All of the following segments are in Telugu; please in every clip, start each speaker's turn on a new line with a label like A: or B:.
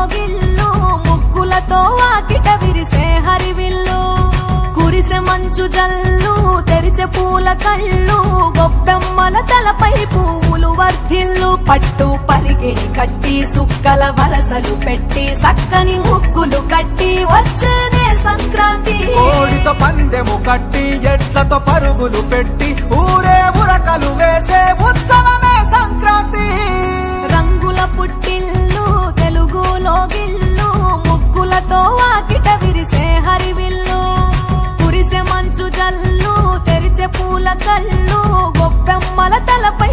A: మోగిల్లు ముగ్గులతో వాకిట విరిసే హరివిల్లు. కురిసె మంచు జల్లు తెరిచే పూల కళ్ళు గొబ్బెమ్మల తలపై పువ్వులు వర్ధిల్లు. పట్టు పరిగిడి కట్టి సుక్కల వరసలు పెట్టి చక్కని ముగ్గులు కట్టి వచ్చేదే సంక్రాంతి.
B: కోడితో పందెము కట్టి ఎట్లతో పరుగులు పెట్టి
A: కళ్ళు గొప్పెమ్మల తలపై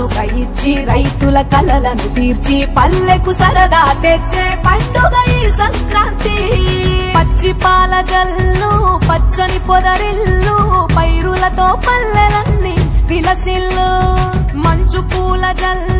A: కానుక ఇచ్చి రైతుల కలలను తీర్చి పల్లెకు సరదా తెచ్చే పండుగ ఈ సంక్రాంతి. పచ్చి పాల జల్లు పచ్చని పొదరిల్లు పైరులతో పల్లెలన్నీ విలసిల్లు. మంచు పూల జల్లు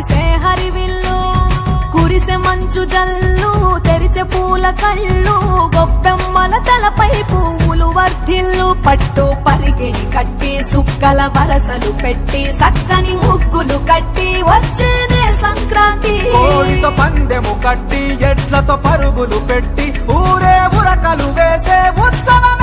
A: కురిసే హరివిల్లు కురిసే మంచు జల్లు తెరిచే పూల కళ్ళు గొప్పెమ్మల తలపై పువ్వులు వర్ధిల్లు పట్టు పరిగిడి కట్టి సుక్కల వరసలు పెట్టి సక్కని ముగ్గులు కట్టి వచ్చేదే సంక్రాంతి.
B: కోడితో పందెము కట్టి ఎట్లతో పరుగులు పెట్టి ఊరే ఉరకలు వేసే
A: ఉత్సవం